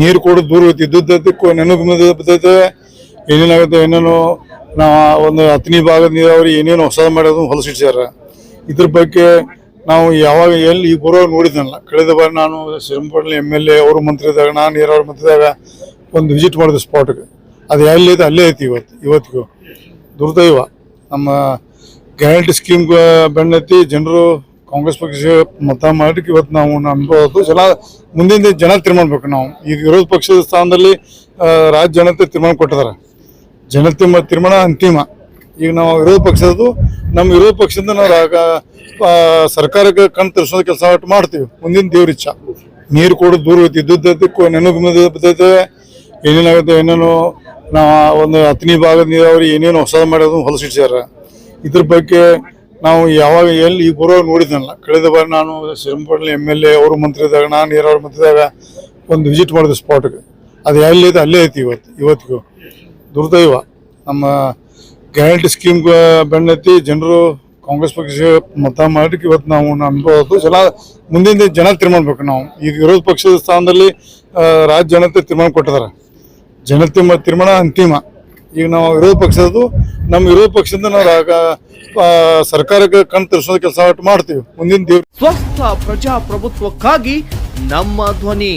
ನೀರು ಕೂಡ ದೂರ ಇದ್ದದ್ದಕ್ಕೆ ನೆನಪು ಬಿದ್ದೈತೆ ಏನೇನಾಗುತ್ತೆ, ಏನೇನು. ನಾವು ಒಂದು ಹತ್ತನೇ ಭಾಗದ ನೀರಾವರಿ ಏನೇನು ಹೊಸದ ಮಾಡೋದು ಹೊಲಸಿಟ್ಸ್ಯಾರ ಇದ್ರ ಬಗ್ಗೆ ನಾವು ಯಾವಾಗ ಎಲ್ಲಿ ಈ ಬರೋ ನೋಡಿದ್ನಲ್ಲ. ಕಳೆದ ಬಾರಿ ನಾನು ಶ್ರೀರಂಪಟ್ಟಣ ಎಂ ಎಲ್ ಎ ಅವರು ಮಂತ್ರಿ ಇದ್ದಾಗ ನಾನು ನೀರಾವರಿ ಮಂತ್ರಿ ಇದ್ದಾಗ ಒಂದು ವಿಸಿಟ್ ಮಾಡಿದೆ ಸ್ಪಾಟ್ಗೆ ಅದು ಎಲ್ಲಿ ಐತೆ ಅಲ್ಲೇ ಐತಿ ಇವತ್ತು, ಇವತ್ತಿಗೂ. ದುರ್ದೈವ. ನಮ್ಮ ಗ್ಯಾರಂಟಿ ಸ್ಕೀಮ್ ಬೆನ್ನತ್ತಿ ಜನರು ಕಾಂಗ್ರೆಸ್ ಪಕ್ಷ ಮತ ಮಾಡಲಿಕ್ಕೆ ಇವತ್ತು ನಾವು ಅನ್ಬೋದು ಜನ ಮುಂದಿನ ಜನ ತೀರ್ಮಾನ ಬೇಕು ನಾವು. ಈಗ ವಿರೋಧ ಪಕ್ಷದ ಸ್ಥಾನದಲ್ಲಿ ರಾಜ್ಯ ಜನತೆ ತೀರ್ಮಾನ ಕೊಟ್ಟಿದ್ದಾರೆ. ಜನತೆ ತೀರ್ಮಾನ ಅಂತಿಮ. ಈಗ ನಾವು ವಿರೋಧ ಪಕ್ಷದ್ದು, ನಮ್ಮ ವಿರೋಧ ಪಕ್ಷದಿಂದ ನಾವು ಸರ್ಕಾರಕ್ಕೆ ಕಣ್ಣು ತರಿಸೋದು ಕೆಲಸ ಮಾಡ್ತೀವಿ. ಮುಂದಿನ ದೇವ್ರ ಇಚ್ಛಾ. ನೀರು ಕೂಡ ದೂರ ಇದ್ದದ್ದು ನೆನಪು ಬಿದ್ದೈತೆ. ಏನೇನಾಗುತ್ತೆ ಏನೇನೋ ನಾವು ಒಂದು ಹತ್ತನೇ ಭಾಗದ ನೀರಾವರಿ ಏನೇನು ಹೊಸದು ಮಾಡೋದು ಹೊಲಸಿಡ್ಸ್ಯಾರ ಇದ್ರ ಬಗ್ಗೆ ನಾವು ಯಾವಾಗ ಎಲ್ಲಿ ಈ ಬರೋ ನೋಡಿದ್ನಲ್ಲ, ಕಳೆದ ಬಾರಿ ನಾನು ಶ್ರೀರಂಪಟ್ಟಣ ಎಂ ಎಲ್ ಎ ಅವರು ಮಂತ್ರಿ ಇದ್ದಾಗ ನಾನು ನೀರಾವರಿ ಮಂತ್ರಿ ಇದ್ದಾಗ ಒಂದು ವಿಸಿಟ್ ಮಾಡಿದೆ ಸ್ಪಾಟ್ಗೆ ಅದು ಎಲ್ಲಿ ಇದೆ ಅಲ್ಲೇ ಐತಿ ಇವತ್ತು, ಇವತ್ತಿಗೂ. ದುರ್ದೈವ. ನಮ್ಮ ಗ್ಯಾರಂಟಿ ಸ್ಕೀಮ್ ಬೆನ್ನತ್ತಿ ಜನರು ಕಾಂಗ್ರೆಸ್ ಪಕ್ಷ ಮತ ಮಾಡಿ ಇವತ್ತು ನಾವು ಅನ್ಬೋದು ಜನ, ಮುಂದಿನ ಜನ ತೀರ್ಮಾನ ಬೇಕು ನಾವು. ಈಗ ವಿರೋಧ ಪಕ್ಷದ ಸ್ಥಾನದಲ್ಲಿ ರಾಜ್ಯ ಜನತೆ ತೀರ್ಮಾನ ಕೊಟ್ಟಿದ್ದಾರೆ. ಜನತೆ ತೀರ್ಮಾನ ಅಂತಿಮ. ಈಗ ನಾವು ವಿರೋಧ ಪಕ್ಷದ್ದು, ನಮ್ಮ ವಿರೋಧ ಪಕ್ಷದಿಂದ ನಾವು ಸರ್ಕಾರಕ್ಕೆ ಕಣ್ ತರಿಸೋ ಕೆಲಸ ಮಾಡ್ತೀವಿ. ಮುಂದಿನ ದೇವ್ರ ಸ್ವಸ್ಥ ಪ್ರಜಾಪ್ರಭುತ್ವಕ್ಕಾಗಿ ನಮ್ಮ ಧ್ವನಿ.